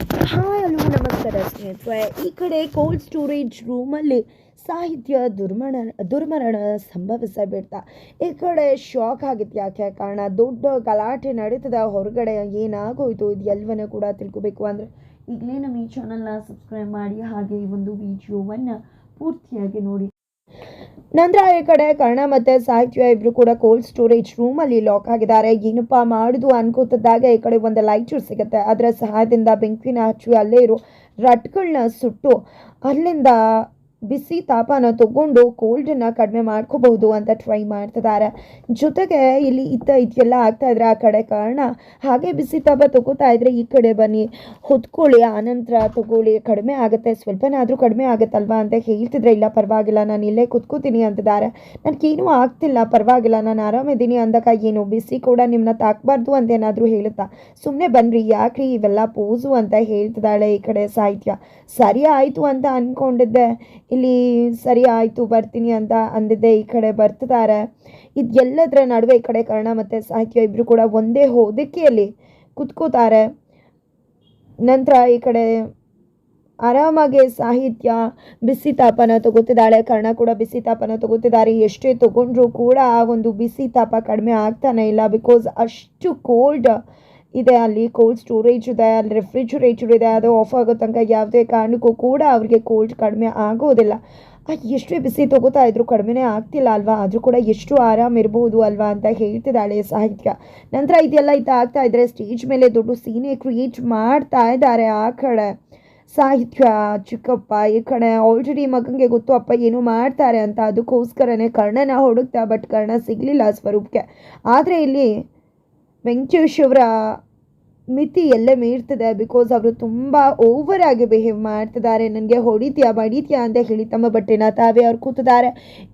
Hi hello, ನಮಸ್ಕಾರ ಸ್ನೇಹಿತರೆ. ಈ ಕಡೆ ಕೋಲ್ಡ್ ಸ್ಟೋರೇಜ್ ರೂಮಲ್ಲಿ ಸಾಹಿತ್ಯ ದುರ್ಮರಣ ದುರ್ಮರಣ ಸಂಭವಿಸಬಿಡ್ತಾ. ಈ ಕಡೆ ಶಾಕ್ ಆಗಿತ್ತು. ಯಾಕೆ ಕಾರಣ? ದೊಡ್ಡ ಗಲಾಟೆ ನಡೀತದ. ಹೊರಗಡೆ ಏನಾಗೋಯ್ತು? ಇದು ಎಲ್ಲವನ್ನ ಕೂಡ ತಿಳ್ಕೊಬೇಕು ಅಂದರೆ ಈಗಲೇ ನಮ್ಮ ಈ ಚಾನಲ್ನ ಸಬ್ಸ್ಕ್ರೈಬ್ ಮಾಡಿ. ಹಾಗೆ ಈ ಒಂದು ವಿಡಿಯೋವನ್ನು ಪೂರ್ತಿಯಾಗಿ ನೋಡಿ. ನಂತರ ಈ ಕಡೆ ಕರ್ಣ ಮತ್ತೆ ಸಾಹಿತ್ಯ ಇಬ್ರು ಕೂಡ ಕೋಲ್ಡ್ ಸ್ಟೋರೇಜ್ ರೂಮಲ್ಲಿ ಲಾಕ್ ಆಗಿದ್ದಾರೆ. ಏನಪ್ಪ ಮಾಡುದು ಅನ್ಕೋತಿದ್ದಾಗ ಈ ಕಡೆ ಒಂದು ಲೈಟ್ ಸಿಗುತ್ತೆ. ಅದರ ಸಹಾಯದಿಂದ ಬೆಂಕಿನ ಹಚ್ಚಿ ಅಲ್ಲೇ ಇರೋ ರಟ್ಗಳನ್ನ ಸುಟ್ಟು ಅಲ್ಲಿಂದ ಬಿಸಿ ತಾಪನ ತಗೊಂಡು ಕೋಲ್ಡನ್ನು ಕಡಿಮೆ ಮಾಡ್ಕೋಬಹುದು ಅಂತ ಟ್ರೈ ಮಾಡ್ತಿದ್ದಾರೆ. ಜೊತೆಗೆ ಇಲ್ಲಿ ಇತ್ತ ಇದೆಲ್ಲ ಆಗ್ತಾ ಇದ್ರೆ ಆ ಕಡೆ ಕಾರಣ, ಹಾಗೆ ಬಿಸಿ ತಾಪ ತಗೋತಾ ಇದ್ರೆ ಈ ಕಡೆ ಬನ್ನಿ, ಹೊತ್ಕೊಳ್ಳಿ ಆನಂತರ ತಗೊಳ್ಳಿ, ಕಡಿಮೆ ಆಗುತ್ತೆ, ಸ್ವಲ್ಪನಾದರೂ ಕಡಿಮೆ ಆಗುತ್ತಲ್ವಾ ಅಂತ ಹೇಳ್ತಿದ್ರೆ ಇಲ್ಲ, ಪರವಾಗಿಲ್ಲ, ನಾನು ಇಲ್ಲೇ ಕುತ್ಕೋತೀನಿ ಅಂತಿದ್ದಾರೆ. ನನಗೇನೂ ಆಗ್ತಿಲ್ಲ, ಪರವಾಗಿಲ್ಲ, ನಾನು ಆರಾಮಿದ್ದೀನಿ ಅಂದಾಗ ಏನು, ಬಿಸಿ ಕೂಡ ನಿಮ್ಮನ್ನ ತಾಕಬಾರ್ದು ಅಂತ ಏನಾದರೂ ಹೇಳುತ್ತಾ? ಸುಮ್ಮನೆ ಬನ್ರಿ, ಯಾಕ್ರಿ ಇವೆಲ್ಲ ಪೋಸು ಅಂತ ಹೇಳ್ತಿದ್ದಾಳೆ ಈ ಕಡೆ ಸಾಹಿತ್ಯ. ಸರಿ ಆಯಿತು ಅಂತ ಅಂದ್ಕೊಂಡಿದ್ದೆ ಇಲ್ಲಿ ಸರಿ ಆಯಿತು, ಬರ್ತೀನಿ ಅಂತ ಅಂದಿದ್ದೆ. ಈ ಕಡೆ ಬರ್ತಿದ್ದಾರೆ. ಇದು ಎಲ್ಲದರ ನಡುವೆ ಈ ಕಡೆ ಕರ್ಣ ಮತ್ತು ಸಾಹಿತ್ಯ ಇಬ್ಬರು ಕೂಡ ಒಂದೇ ಹೊದಿಕೆಯಲ್ಲಿ ಕುತ್ಕೋತಾರೆ. ನಂತರ ಈ ಕಡೆ ಆರಾಮಾಗಿ ಸಾಹಿತ್ಯ, ಬಿಸಿ ತಾಪನ ತಗೋತಿದ್ದಾಳೆ. ಕರ್ಣ ಕೂಡ ಬಿಸಿ ತಾಪನ ತಗೋತಿದ್ದಾರೆ. ಎಷ್ಟೇ ತಗೊಂಡ್ರೂ ಕೂಡ ಆ ಒಂದು ಬಿಸಿ ತಾಪ ಕಡಿಮೆ ಆಗ್ತಾನೆ ಇಲ್ಲ ಬಿಕಾಸ್ ಅಷ್ಟು ಕೋಲ್ಡ್ ಇದೆ, ಅಲ್ಲಿ ಕೋಲ್ಡ್ ಸ್ಟೋರೇಜ್ ಇದೆ, ಅಲ್ಲಿ ರೆಫ್ರಿಜರೇಟರ್ ಇದೆ, ಅದು ಆಫ್ ಆಗೋ ತನಕ ಯಾವುದೇ ಕಾರಣಕ್ಕೂ ಕೂಡ ಅವ್ರಿಗೆ ಕೋಲ್ಡ್ ಕಡಿಮೆ ಆಗೋದಿಲ್ಲ. ಎಷ್ಟೇ ಬಿಸಿ ತಗೋತಾ ಇದ್ರು ಕಡಿಮೆನೇ ಆಗ್ತಿಲ್ಲ ಅಲ್ವಾ? ಆದರೂ ಕೂಡ ಎಷ್ಟು ಆರಾಮ್ ಇರಬಹುದು ಅಲ್ವಾ ಅಂತ ಹೇಳ್ತಿದ್ದಾಳೆ ಸಾಹಿತ್ಯ. ನಂತರ ಇದೆಲ್ಲ ಇದು ಆಗ್ತಾ ಇದ್ರೆ ಸ್ಟೇಜ್ ಮೇಲೆ ದೊಡ್ಡ ಸೀನೆ ಕ್ರಿಯೇಟ್ ಮಾಡ್ತಾ ಇದ್ದಾರೆ ಆ ಕಡೆ. ಸಾಹಿತ್ಯ, ಚಿಕ್ಕಪ್ಪ, ಈ ಕಡೆ ಆಲ್ರೆಡಿ ಮಗನಿಗೆ ಗೊತ್ತು, ಅಪ್ಪ ಏನು ಮಾಡ್ತಾರೆ ಅಂತ. ಅದಕ್ಕೋಸ್ಕರನೇ ಕರ್ಣನ ಹುಡುಕ್ತಾ ಬಟ್ ಕರ್ಣ ಸಿಗಲಿಲ್ಲ ಸ್ವರೂಪಕ್ಕೆ ಆದರೆ ಇಲ್ಲಿ ವೆಂಕಟೇಶ್ ಅವರ ಮಿತಿ ಎಲ್ಲೇ ಮೀರ್ತದೆ ಬಿಕಾಸ್ ಅವರು ತುಂಬ ಓವರ್ ಆಗಿ ಬಿಹೇವ್ ಮಾಡ್ತಿದ್ದಾರೆ. ನನಗೆ ಹೊಡಿತೀಯಾ, ಬಡಿತೀಯಾ ಅಂತ ಹೇಳಿ ತಮ್ಮ ಬಟ್ಟೆನ ತಾವೇ ಅವ್ರು ಕೂತಿದ್ದಾರೆ.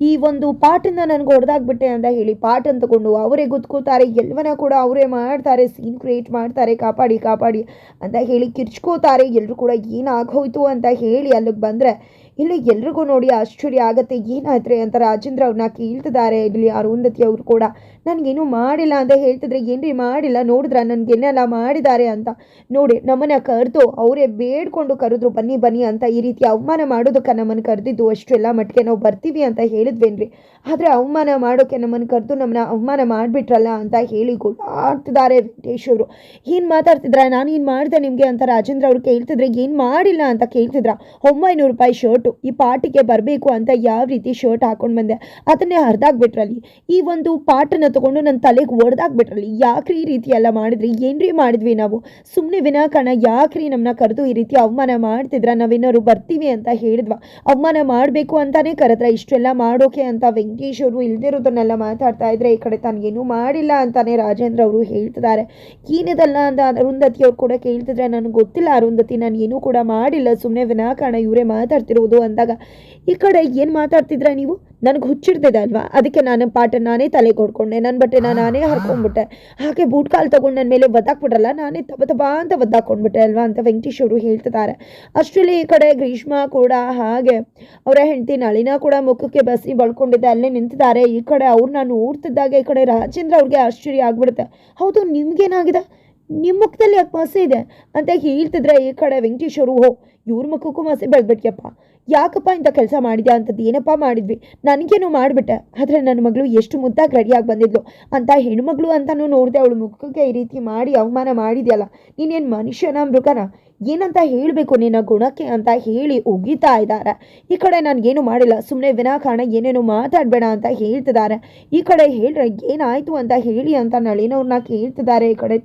ಈ ಒಂದು ಪಾಟನ್ನು ನನಗೆ ಹೊಡೆದಾಗ್ಬಿಟ್ಟೆ ಅಂತ ಹೇಳಿ ಪಾಟನ್ನು ತಗೊಂಡು ಅವರೇ ಗುದ್ಕೋತಾರೆ. ಎಲ್ಲವನ್ನ ಕೂಡ ಅವರೇ ಮಾಡ್ತಾರೆ. ಸೀನ್ ಕ್ರಿಯೇಟ್ ಮಾಡ್ತಾರೆ. ಕಾಪಾಡಿ ಕಾಪಾಡಿ ಅಂತ ಹೇಳಿ ಕಿರ್ಚ್ಕೋತಾರೆ. ಎಲ್ಲರೂ ಕೂಡ ಏನಾಗೋಯ್ತು ಅಂತ ಹೇಳಿ ಅಲ್ಲಿಗೆ ಬಂದರೆ ಇಲ್ಲಿ ಎಲ್ರಿಗೂ ನೋಡಿ ಆಶ್ಚರ್ಯ ಆಗತ್ತೆ. ಏನಾದ್ರೆ ಅಂತ ರಾಜೇಂದ್ರ ಅವ್ರನ್ನ ಕೇಳ್ತಿದ್ದಾರೆ ಇಲ್ಲಿ ಅರುಂಧತಿ ಅವರು ಕೂಡ, ನನಗೇನು ಮಾಡಿಲ್ಲ ಅಂತ ಹೇಳ್ತಿದ್ರೆ ಏನ್ರಿ ಮಾಡಿಲ್ಲ? ನೋಡಿದ್ರ? ನನಗೇನೆಲ್ಲ ಮಾಡಿದ್ದಾರೆ ಅಂತ. ನೋಡಿ, ನಮ್ಮನ್ನ ಕರೆದು ಅವರೇ ಬೇಡ್ಕೊಂಡು ಕರೆದ್ರು, ಬನ್ನಿ ಬನ್ನಿ ಅಂತ ಈ ರೀತಿ ಅವಮಾನ ಮಾಡೋದಕ್ಕೆ ನಮ್ಮನ್ನು ಕರೆದಿದ್ದು ಅಷ್ಟೆಲ್ಲ ಮಟ್ಟಿಗೆ ನಾವು ಬರ್ತೀವಿ ಅಂತ ಹೇಳಿದ್ವೇನ್ರಿ? ಆದರೆ ಅವಮಾನ ಮಾಡೋಕ್ಕೆ ನಮ್ಮನ್ನು ಕರೆದು ನಮ್ಮನ್ನ ಅವಮಾನ ಮಾಡಿಬಿಟ್ರಲ್ಲ ಅಂತ ಹೇಳಿ ಗೊತ್ತಾಗ್ತಿದ್ದಾರೆ ವೆಂಕಟೇಶ್ ಅವರು. ಏನು ಮಾತಾಡ್ತಿದ್ರ? ನಾನು ಏನು ಮಾಡಿದೆ ನಿಮಗೆ? ಅಂತ ರಾಜೇಂದ್ರ ಅವ್ರು ಕೇಳ್ತಿದ್ರೆ, ಏನು ಮಾಡಿಲ್ಲ ಅಂತ ಕೇಳ್ತಿದ್ರ? ಒಂಬೈನೂರು ರೂಪಾಯಿ ಶರ್ಟು ಈ ಪಾರ್ಟಿಗೆ ಬರಬೇಕು ಅಂತ ಯಾವ ರೀತಿ ಶರ್ಟ್ ಹಾಕೊಂಡು ಬಂದೆ. ಅದನ್ನೇ ಹರಿದಾಗ್ಬಿಟ್ರಲ್ಲಿ ಈ ಒಂದು ಪಾಟನ್ನು ತಗೊಂಡು ನನ್ನ ತಲೆಗೆ ಒಡೆದಾಗ್ಬಿಟ್ರಲ್ಲಿ. ಯಾಕ್ರಿ ಈ ರೀತಿ ಎಲ್ಲ ಮಾಡಿದ್ರಿ? ಏನ್ರಿ ಮಾಡಿದ್ವಿ ನಾವು? ಸುಮ್ಮನೆ ವಿನಾಕಾರಣ ಯಾಕ್ರಿ ನಮ್ಮನ್ನ ಕರೆದು ಈ ರೀತಿ ಅವಮಾನ ಮಾಡ್ತಿದ್ರ? ನಾವೇನಾದ್ರು ಬರ್ತೀವಿ ಅಂತ ಹೇಳಿದ್ವಾ. ಅವಮಾನ ಮಾಡಬೇಕು ಅಂತಾನೆ ಕರೆದ್ರ. ಇಷ್ಟೆಲ್ಲ ಮಾಡೋಕೆ ಅಂತ ವೆಂಕಟೇಶ್ ಅವರು ಇಲ್ದಿರೋದನ್ನೆಲ್ಲ ಮಾತಾಡ್ತಾ ಇದ್ರೆ ಈ ಕಡೆ ತಾನೇನು ಮಾಡಿಲ್ಲ ಅಂತಾನೆ ರಾಜೇಂದ್ರ ಅವರು ಹೇಳ್ತಿದ್ದಾರೆ. ಏನಿದಲ್ಲ ಅಂತ ಅರುಂಧತಿ ಅವ್ರು ಕೂಡ ಕೇಳ್ತಿದ್ರೆ, ನನಗೆ ಗೊತ್ತಿಲ್ಲ ಅರುಂಧತಿ, ನಾನು ಏನೂ ಕೂಡ ಮಾಡಿಲ್ಲ. ಸುಮ್ಮನೆ ವಿನಾಕಾರಣ ಇವರೇ ಮಾತಾಡ್ತಿರೋದು ಅಂದಾಗ, ಈ ಕಡೆ ಏನು ಮಾತಾಡ್ತಿದ್ರ ನೀವು? ನನಗೆ ಹುಚ್ಚಿಡ್ತಿದೆ ಅಲ್ವಾ? ಅದಕ್ಕೆ ನಾನು ಪಾಠ ನಾನೇ ತಲೆ ಕೊಡ್ಕೊಂಡೆ. ನನ್ನ ಬಟ್ಟೆ ನಾನೇ ಹರ್ಕೊಂಡ್ಬಿಟ್ಟೆ ಹಾಗೆ ಬೂಟ್ ಕಾಲು ತೊಗೊಂಡು ನನ್ನ ಮೇಲೆ ಒದ್ದಾಕ್ಬಿಟ್ರಲ್ಲ, ನಾನೇ ತಬ ತಬ ಅಂತ ಒದ್ದಾಕೊಂಡ್ಬಿಟ್ಟೆ ಅಲ್ವಾ? ಅಂತ ವೆಂಕಟೇಶ್ ಅವರು ಹೇಳ್ತಿದ್ದಾರೆ. ಅಷ್ಟರಲ್ಲಿ ಈ ಕಡೆ ಗ್ರೀಷ್ಮ ಕೂಡ ಹಾಗೆ ಅವರ ಹೆಂಡತಿ ನಳಿನ ಕೂಡ ಮುಖಕ್ಕೆ ಬಸಿ ಬಳ್ಕೊಂಡಿದ್ದೆ. ಅಲ್ಲೇ ನಿಂತಿದ್ದಾರೆ. ಈ ಕಡೆ ಅವ್ರ್ ನಾನು ಊರ್ತಿದ್ದಾಗ, ಈ ಕಡೆ ರಾಜೇಂದ್ರ ಅವ್ರಿಗೆ ಆಶ್ಚರ್ಯ ಆಗ್ಬಿಡುತ್ತೆ. ಹೌದು, ನಿಮ್ಗೇನಾಗಿದೆ? ನಿಮ್ಮ ಮುಖದಲ್ಲಿ ಯಾಕೆ ಮಾಸೆ ಇದೆ? ಅಂತ ಹೇಳ್ತಿದ್ರೆ ಈ ಕಡೆ ವೆಂಕಟೇಶ್ ಅವರು ಹೋ, ಇವ್ರ ಮುಖಕ್ಕೂ ಮಾಸೆ ಬೆಳೆದ್ಬಿಟ್ಯಪ್ಪ. ಯಾಕಪ್ಪ ಇಂಥ ಕೆಲಸ ಮಾಡಿದ್ಯಾ? ಅಂತದ್ದು ಏನಪ್ಪ ಮಾಡಿದ್ವಿ? ನನಗೇನು ಮಾಡಿಬಿಟ್ಟೆ. ಆದರೆ ನನ್ನ ಮಗಳು ಎಷ್ಟು ಮುದ್ದಾಗಿ ರೆಡಿಯಾಗಿ ಬಂದಿದ್ಲು. ಅಂತ ಹೆಣ್ಮಗಳು ಅಂತಲೂ ನೋಡಿದೆ ಅವಳು ಮುಖಕ್ಕೆ ಈ ರೀತಿ ಮಾಡಿ ಅವಮಾನ ಮಾಡಿದ್ಯಲ್ಲ. ನೀನೇನು ಮನುಷ್ಯನ ಮೃಗನ? ಏನಂತ ಹೇಳಬೇಕು ನಿನ್ನ ಗುಣಕ್ಕೆ ಅಂತ ಹೇಳಿ ಒಗಿತಾ ಇದ್ದಾರೆ. ಈ ಕಡೆ ನನಗೇನು ಮಾಡಿಲ್ಲ. ಸುಮ್ಮನೆ ವಿನಾಕಾರಣ ಏನೇನು ಮಾತಾಡಬೇಡ ಅಂತ ಹೇಳ್ತಿದ್ದಾರೆ. ಈ ಕಡೆ ಹೇಳ್ರೆ ಏನಾಯಿತು ಅಂತ ಹೇಳಿ ಅಂತ ನಳಿನವ್ರನ್ನ ಕೇಳ್ತಿದ್ದಾರೆ ಈ ಕಡೆ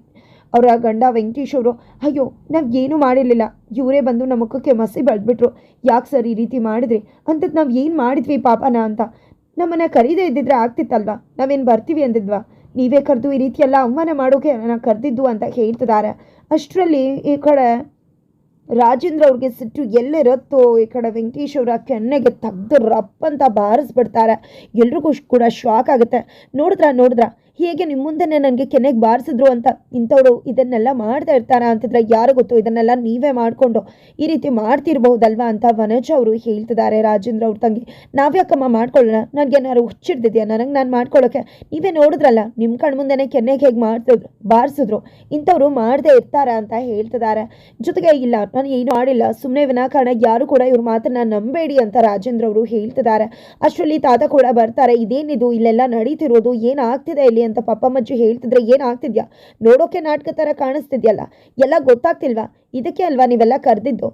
ಅವರ ಗಂಡ ವೆಂಕಟೇಶ್ ಅವರು, ಅಯ್ಯೋ, ನಾವು ಏನೂ ಮಾಡಿರಲಿಲ್ಲ. ಇವರೇ ಬಂದು ನಮ್ಮ ಮುಖಕ್ಕೆ ಮಸಿ ಬಿಟ್ರು ಯಾಕೆ ಸರ್ ಈ ರೀತಿ ಮಾಡಿದ್ರಿ? ಅಂಥದ್ದು ನಾವು ಏನು ಮಾಡಿದ್ವಿ ಪಾಪನ ಅಂತ. ನಮ್ಮನ್ನು ಕರೀದೇ ಇದ್ದಿದ್ರೆ ಆಗ್ತಿತ್ತಲ್ವಾ? ನಾವೇನು ಬರ್ತೀವಿ ಅಂದಿದ್ವಾ? ನೀವೇ ಕರೆದು ಈ ರೀತಿಯೆಲ್ಲ ಅಮ್ಮನ ಮಾಡೋಕೆ ನಾನು ಕರೆದಿದ್ದು ಅಂತ ಹೇಳ್ತಿದ್ದಾರೆ ಅಷ್ಟರಲ್ಲಿ ಈ ಕಡೆ ರಾಜೇಂದ್ರ ಅವ್ರಿಗೆ ಸಿಟ್ಟು ಎಲ್ಲಿರುತ್ತೋ ಈ ಕಡೆ ವೆಂಕಟೇಶ್ ಅವರ ಕೆನ್ನೆಗೆ ತೆಗ್ದು ರಪ್ಪ ಅಂತ ಬಾರಿಸ್ಬಿಡ್ತಾರೆ. ಎಲ್ರಿಗೂ ಕೂಡ ಶಾಕ್ ಆಗುತ್ತೆ. ನೋಡಿದ್ರ ನೋಡಿದ್ರ? ಹೇಗೆ ನಿಮ್ಮ ಮುಂದೆನೇ ನನಗೆ ಕೆನೆಗೆ ಬಾರಿಸಿದ್ರು ಅಂತ ಇಂಥವ್ರು ಇದನ್ನೆಲ್ಲ ಮಾಡ್ತಾ ಇರ್ತಾರ ಅಂತಿದ್ರೆ ಯಾರು ಗೊತ್ತು? ಇದನ್ನೆಲ್ಲ ನೀವೇ ಮಾಡಿಕೊಂಡು ಈ ರೀತಿ ಮಾಡ್ತಿರ್ಬಹುದಲ್ವಾ ಅಂತ ವನಜ ಅವರು ಹೇಳ್ತಿದ್ದಾರೆ. ರಾಜೇಂದ್ರ ಅವ್ರ ತಂಗಿ, ನಾವ್ಯಾಕಮ್ಮ ಮಾಡ್ಕೊಳ್ಳೋಣ? ನನಗೇನಾದ್ರು ಹುಚ್ಚಿಡ್ದಿದ್ಯಾ? ನನಗೆ ನಾನು ಮಾಡ್ಕೊಳ್ಳೋಕೆ ನೀವೇ ನೋಡಿದ್ರಲ್ಲ ನಿಮ್ಮ ಕಣ್ಣು ಮುಂದೆನೇ ಕೆನೆಗೆ ಹೇಗೆ ಮಾಡ್ತಿದ್ರು, ಬಾರಿಸಿದ್ರು, ಇಂಥವ್ರು ಮಾಡದೇ ಇರ್ತಾರ ಅಂತ ಹೇಳ್ತಿದ್ದಾರೆ. ಜೊತೆಗೆ ಇಲ್ಲ, ನಾನು ಏನು ಮಾಡಿಲ್ಲ. ಸುಮ್ಮನೆ ವಿನಾಕಾರಣ ಯಾರು ಕೂಡ ಇವ್ರ ಮಾತನ್ನ ನಂಬೇಡಿ ಅಂತ ರಾಜೇಂದ್ರ ಅವರು ಹೇಳ್ತಿದ್ದಾರೆ. ಅಷ್ಟರಲ್ಲಿ ತಾತ ಕೂಡ ಬರ್ತಾರೆ. ಇದೇನಿದು? ಇಲ್ಲೆಲ್ಲ ನಡೀತಿರೋದು? ಏನಾಗ್ತಿದೆ ಇಲ್ಲಿ? ಅಂತ ಪಪ್ಪಮ್ಮಜ್ಜಿ ಹೇಳ್ತಿದ್ರೆ ಏನಾಗ್ತಿದ್ಯಾ? ನೋಡೋಕೆ ನಾಟಕ ಥರ ಕಾಣಿಸ್ತಿದ್ಯಲ್ಲ? ಎಲ್ಲ ಗೊತ್ತಾಗ್ತಿಲ್ವಾ? ಇದಕ್ಕೆ ಅಲ್ವಾ ನೀವೆಲ್ಲ ಕರೆದಿದ್ದು?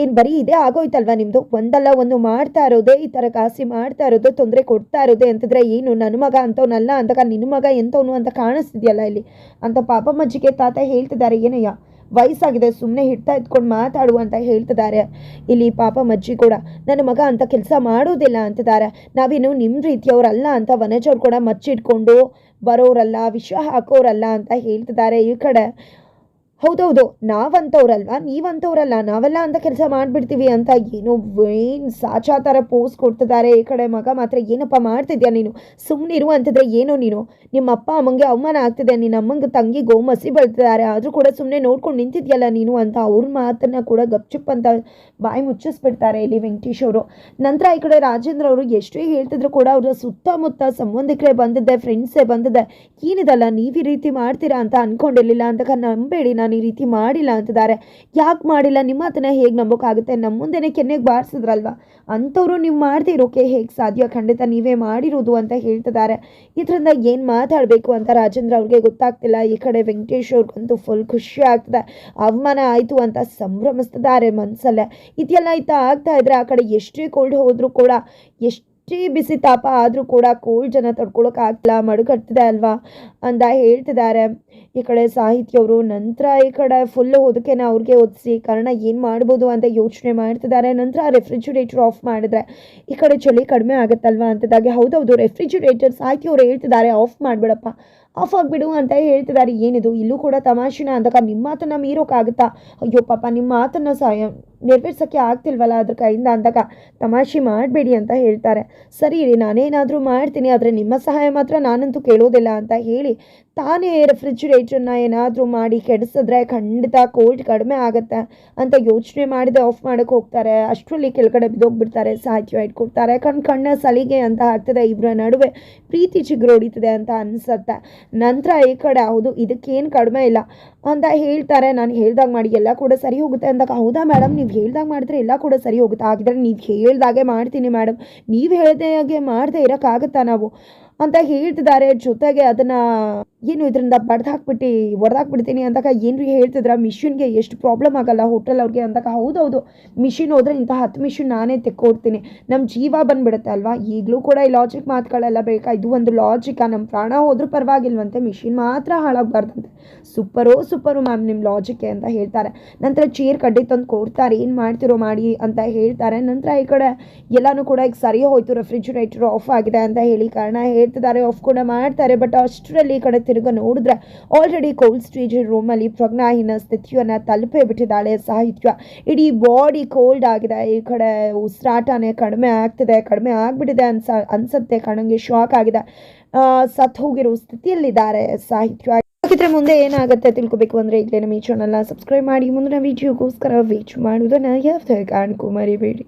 ಏನು ಬರೀ ಇದೇ ಆಗೋಯ್ತಲ್ವಾ ನಿಮ್ಮದು ಒಂದಲ್ಲ ಒಂದು ಮಾಡ್ತಾ ಇರೋದೇ, ಈ ಥರ ಕಾಸಿ ಮಾಡ್ತಾ ಇರೋದು, ತೊಂದರೆ ಕೊಡ್ತಾ ಇರೋದೇ ಅಂತಿದ್ರೆ ಏನು ನನ್ನ ಮಗ ಅಂತವನಲ್ಲ ಅಂತಕ ನಿನ್ನ ಮಗ ಎಂಥವನು ಅಂತ ಕಾಣಿಸ್ತಿದ್ಯಲ್ಲ ಇಲ್ಲಿ? ಅಂತ ಪಾಪಮ್ಮಜ್ಜಿಗೆ ತಾತ ಹೇಳ್ತಿದ್ದಾರೆ, ಏನಯ್ಯ? ವಯಸ್ಸಾಗಿದೆ ಸುಮ್ಮನೆ ಹಿಡ್ತಾ ಇದ್ಕೊಂಡು ಮಾತಾಡು ಅಂತ ಹೇಳ್ತಿದ್ದಾರೆ. ಇಲ್ಲಿ ಪಾಪ ಮಜ್ಜಿ ಕೂಡ, ನನ್ನ ಮಗ ಅಂತ ಕೆಲಸ ಮಾಡೋದಿಲ್ಲ ಅಂತಿದ್ದಾರೆ. ನಾವೇನು ನಿಮ್ಮ ರೀತಿಯವ್ರಲ್ಲ ಅಂತ ವನಜವ್ರು ಕೂಡ ಮಚ್ಚಿಟ್ಕೊಂಡು ಬರೋರಲ್ಲ, ವಿಷ ಹಾಕೋರಲ್ಲ ಅಂತ ಹೇಳ್ತಿದ್ದಾರೆ ಈ ಕಡೆ. ಹೌದೌದು ನಾವಂಥವ್ರಲ್ವಾ ನೀವಂಥವ್ರಲ್ಲ ನಾವೆಲ್ಲ ಅಂತ ಕೆಲಸ ಮಾಡಿಬಿಡ್ತೀವಿ ಅಂತ ಏನೋ ಏನು ಸಾಚಾ ಥರ ಪೋಸ್ ಕೊಡ್ತಿದ್ದಾರೆ ಈ ಕಡೆ ಮಗ ಮಾತ್ರ. ಏನಪ್ಪ ಮಾಡ್ತಿದ್ಯಾ ನೀನು? ಸುಮ್ಮನಿರು ಅಂತಿದ್ರೆ ಏನೋ ನೀನು? ನಿಮ್ಮ ಅಪ್ಪ ಅಮ್ಮಂಗೆ ಅವಮಾನ ಆಗ್ತಿದೆ, ನಿನ್ನ ಅಮ್ಮಂಗೆ ತಂಗಿ ಗೋಮಸಿ ಬೆಳ್ತಿದ್ದಾರೆ. ಆದರೂ ಕೂಡ ಸುಮ್ಮನೆ ನೋಡ್ಕೊಂಡು ನಿಂತಿದ್ಯಲ್ಲ ನೀನು ಅಂತ ಅವ್ರ ಮಾತನ್ನ ಕೂಡ ಗಪ್ಚುಪ್ ಅಂತ ಬಾಯಿ ಮುಚ್ಚಿಸ್ಬಿಡ್ತಾರೆ ಇಲ್ಲಿ ವೆಂಕಟೇಶ್ ಅವರು. ನಂತರ ಈ ಕಡೆ ರಾಜೇಂದ್ರ ಅವರು ಎಷ್ಟೇ ಹೇಳ್ತಿದ್ರು ಕೂಡ ಅವರ ಸುತ್ತಮುತ್ತ ಸಂಬಂಧಿಕರೇ ಬಂದಿದ್ದೆ ಫ್ರೆಂಡ್ಸೇ ಬಂದಿದ್ದೆ. ಏನಿದಲ್ಲ, ನೀವು ಈ ರೀತಿ ಮಾಡ್ತೀರಾ ಅಂತ ಅನ್ಕೊಂಡಿರ್ಲಿಲ್ಲ ಅಂತ ನಂಬೇಡಿ, ನಾನು ಈ ರೀತಿ ಮಾಡಿಲ್ಲ ಅಂತಿದ್ದಾರೆ. ಯಾಕೆ ಮಾಡಿಲ್ಲ? ನಿಮ್ಮ ಹತ್ರನೇ ಹೇಗೆ ನಂಬೋಕ್ಕಾಗುತ್ತೆ? ನಮ್ಮ ಮುಂದೆನೇ ಕೆನ್ನೆಗೆ ಬಾರಿಸಿದ್ರಲ್ವಾ? ಅಂಥವ್ರು ನೀವು ಮಾಡ್ದೇ ಇರೋಕೆ ಹೇಗೆ ಸಾಧ್ಯ? ಖಂಡಿತ ನೀವೇ ಮಾಡಿರೋದು ಅಂತ ಹೇಳ್ತಿದ್ದಾರೆ. ಇದರಿಂದ ಏನು ಮಾತಾಡಬೇಕು ಅಂತ ರಾಜೇಂದ್ರ ಅವ್ರಿಗೆ ಗೊತ್ತಾಗ್ತಿಲ್ಲ. ಈ ಕಡೆ ವೆಂಕಟೇಶ್ ಅವ್ರಿಗಂತೂ ಫುಲ್ ಖುಷಿ ಆಗ್ತದೆ. ಅವಮಾನ ಆಯಿತು ಅಂತ ಸಂಭ್ರಮಿಸ್ತಿದ್ದಾರೆ ಮನಸ್ಸಲ್ಲೇ ಇದೆಲ್ಲ ಆಯ್ತಾ ಆಗ್ತಾ ಇದ್ರೆ ಆ ಕಡೆ ಎಷ್ಟೇ ಕೋಲ್ಡ್ ಹೋದರೂ ಕೂಡ ಎಷ್ಟು ಎಷ್ಟೇ ಬಿಸಿ ತಾಪ ಆದರೂ ಕೂಡ ಕೋಲ್ಡ್ ಜನ ತಡ್ಕೊಳಕ್ಕಾಗ್ತಿಲ್ಲ, ಮಡುಗಟ್ತಿದೆ ಅಲ್ವಾ ಅಂತ ಹೇಳ್ತಿದ್ದಾರೆ. ಈ ಕಡೆ ಸಾಹಿತಿಯವರು ನಂತರ ಈ ಕಡೆ ಫುಲ್ ಹೊದಕೆನ ಅವ್ರಿಗೆ ಒದಿಸಿ, ಕಾರಣ ಏನು ಮಾಡ್ಬೋದು ಅಂತ ಯೋಚನೆ ಮಾಡ್ತಿದ್ದಾರೆ. ನಂತರ ರೆಫ್ರಿಜಿರೇಟರ್ ಆಫ್ ಮಾಡಿದ್ರೆ ಈ ಕಡೆ ಚಳಿ ಕಡಿಮೆ ಆಗುತ್ತಲ್ವಾ ಅಂತಿದ್ದಾಗೆ ಹೌದೌದು ರೆಫ್ರಿಜರೇಟರ್ ಸಾಹಿತ್ಯವ್ರು ಹೇಳ್ತಿದ್ದಾರೆ ಆಫ್ ಮಾಡಿಬಿಡಪ್ಪ ಆಫ್ ಆಗಿಬಿಡು ಅಂತ ಹೇಳ್ತಿದ್ದಾರೆ. ಏನಿದು, ಇಲ್ಲೂ ಕೂಡ ತಮಾಷೆನ ಅಂದಾಗ ನಿಮ್ಮ ಮಾತನ್ನು ಮೀರೋಕ್ಕಾಗುತ್ತಾ ಅಯ್ಯೋ ಪಾಪ, ನಿಮ್ಮ ಮಾತನ್ನು ಸಹಾಯ ನೆರವೇರ್ಸೋಕ್ಕೆ ಆಗ್ತಿಲ್ವಲ್ಲ ಅದ್ರ ಕೈಯಿಂದ ಅಂದಾಗ ತಮಾಷೆ ಮಾಡಬೇಡಿ ಅಂತ ಹೇಳ್ತಾರೆ. ಸರಿ ರೀ ನಾನೇನಾದರೂ ಮಾಡ್ತೀನಿ, ಆದರೆ ನಿಮ್ಮ ಸಹಾಯ ಮಾತ್ರ ನಾನಂತೂ ಕೇಳೋದಿಲ್ಲ ಅಂತ ಹೇಳಿ ತಾನೇ ರೆಫ್ರಿಜಿರೇಟರ್ನ ಏನಾದರೂ ಮಾಡಿ ಕೆಡಿಸಿದ್ರೆ ಖಂಡಿತ ಕೋಲ್ಡ್ ಕಡಿಮೆ ಆಗುತ್ತೆ ಅಂತ ಯೋಚನೆ ಮಾಡಿದೆ, ಆಫ್ ಮಾಡೋಕ್ಕೆ ಹೋಗ್ತಾರೆ. ಅಷ್ಟರಲ್ಲಿ ಕೆಳಗಡೆ ಬಿದ್ದೋಗ್ಬಿಡ್ತಾರೆ ಸಾಹಿತ್ಯ ಇಟ್ಕೊಡ್ತಾರೆ ಕಣ್ ಕಣ್ಣ ಸಲಿಗೆ ಅಂತ ಆಗ್ತದೆ ಇಬ್ಬರ ನಡುವೆ ಪ್ರೀತಿ ಚಿಗುರೊಡಿತದೆ ಅಂತ ಅನಿಸುತ್ತೆ. ನಂತರ ಈ ಕಡೆ, ಹೌದು, ಇದಕ್ಕೇನು ಕಡಿಮೆ ಇಲ್ಲ ಅಂತ ಹೇಳ್ತಾರೆ. ನಾನು ಹೇಳ್ದಾಗ ಮಾಡಿ, ಎಲ್ಲ ಕೂಡ ಸರಿ ಹೋಗುತ್ತೆ ಅಂದಾಗ, ಹೌದಾ ಮೇಡಮ್, ನೀವು ಹೇಳ್ದಾಗ ಮಾಡಿದ್ರೆ ಎಲ್ಲ ಕೂಡ ಸರಿ ಹೋಗುತ್ತೆ. ಹಾಗಿದ್ರೆ ನೀವು ಹೇಳ್ದಾಗೆ ಮಾಡ್ತೀನಿ ಮೇಡಮ್ ನೀವು ಹೇಳ್ದಾಗೆ ಮಾಡದೆ ಇರೋಕ್ಕಾಗುತ್ತಾ ನಾವು? ಅಂತ ಹೇಳ್ತಿದ್ದಾರೆ. ಜೊತೆಗೆ ಅದನ್ನ ಏನು ಇದರಿಂದ ಬಡ್ದಾಕ್ಬಿಟ್ಟು ಒಡೆದಾಕ್ಬಿಡ್ತೀನಿ ಅಂದಾಗ ಏನ್ರಿ ಹೇಳ್ತಿದ್ರ? ಮಿಷಿನ್ಗೆ ಎಷ್ಟು ಪ್ರಾಬ್ಲಮ್ ಆಗಲ್ಲ ಹೋಟೆಲ್ ಅವ್ರಿಗೆ ಅಂದಾಗ. ಹೌದೌದು, ಮಿಷಿನ್ ಹೋದ್ರೆ ಇಂಥ ಹತ್ತು ಮಿಷಿನ್ ನಾನೇ ತೆಕ್ಕೊಡ್ತೀನಿ. ನಮ್ಮ ಜೀವ ಬಂದ್ಬಿಡುತ್ತೆ ಅಲ್ವಾ? ಈಗಲೂ ಕೂಡ ಈ ಲಾಜಿಕ್ ಮಾತುಗಳೆಲ್ಲ ಬೇಕಾ? ಇದು ಒಂದು ಲಾಜಿಕಾ ನಮ್ಮ ಪ್ರಾಣ ಹೋದ್ರೂ ಪರವಾಗಿಲ್ವಂತೆ, ಮಿಷಿನ್ ಮಾತ್ರ ಹಾಳಾಗಬಾರ್ದಂತೆ. ಸೂಪರೋ, ಸೂಪರು ಮ್ಯಾಮ್ ನಿಮ್ಮ ಲಾಜಿಕ್ ಅಂತ ಹೇಳ್ತಾರೆ. ನಂತರ ಚೇರ್ ಕಡ್ಡಿ ತಂದು ಕೊಡ್ತಾರೆ. ಏನು ಮಾಡ್ತಿರೋ ಮಾಡಿ ಅಂತ ಹೇಳ್ತಾರೆ. ನಂತರ ಈ ಕಡೆ ಎಲ್ಲನೂ ಕೂಡ ಈಗ ಸರಿ ಹೋಯ್ತು ರೆಫ್ರಿಜರೇಟರ್ ಆಫ್ ಆಗಿದೆ ಅಂತ ಹೇಳಿ ಕಾರಣ ಹೇಳ್ತಿದ್ದಾರೆ ಆಫ್ ಕೂಡ ಮಾಡ್ತಾರೆ ಬಟ್ ಅಷ್ಟರಲ್ಲಿ ಈ ಕಡೆ ತಿರುಗ ನೋಡಿದ್ರೆ ಆಲ್ರೆಡಿ ಕೋಲ್ಡ್ ಸ್ಟೇಜ್ ರೂಮಲ್ಲಿ ಪ್ರಜ್ಞಾಹೀನ ಸ್ಥಿತಿಯನ್ನು ತಲುಪೇ ಬಿಟ್ಟಿದ್ದಾಳೆ ಸಾಹಿತ್ಯ. ಇಡೀ ಬಾಡಿ ಕೋಲ್ಡ್ ಆಗಿದೆ, ಈ ಕಡೆ ಉಸಿರಾಟನೇ ಕಡಿಮೆ ಆಗ್ತಿದೆ, ಕಡಿಮೆ ಆಗ್ಬಿಟ್ಟಿದೆ ಅನ್ಸ, ಅನ್ಸುತ್ತೆ, ಕಣಂಗೆ ಶಾಕ್ ಆಗಿದೆ. ಸತ್ ಹೋಗಿರೋ ಸ್ಥಿತಿಯಲ್ಲಿದ್ದಾರೆ ಸಾಹಿತ್ಯ. ಹಾಗಿದ್ರೆ ಮುಂದೆ ಏನಾಗುತ್ತೆ ತಿಳ್ಕೊಬೇಕು ಅಂದರೆ ಈಗಲೇ ನಮ್ಮ ಈ ಚಾನಲ್ನ ಸಬ್ಸ್ಕ್ರೈಬ್ ಮಾಡಿ. ಮುಂದಿನ ವಿಡಿಯೋಗೋಸ್ಕರ ವೀಚ್ ಮಾಡುವುದನ್ನು ಯಾವ ಕಾರಣಕ್ಕೂ ಮರಿಬೇಡಿ.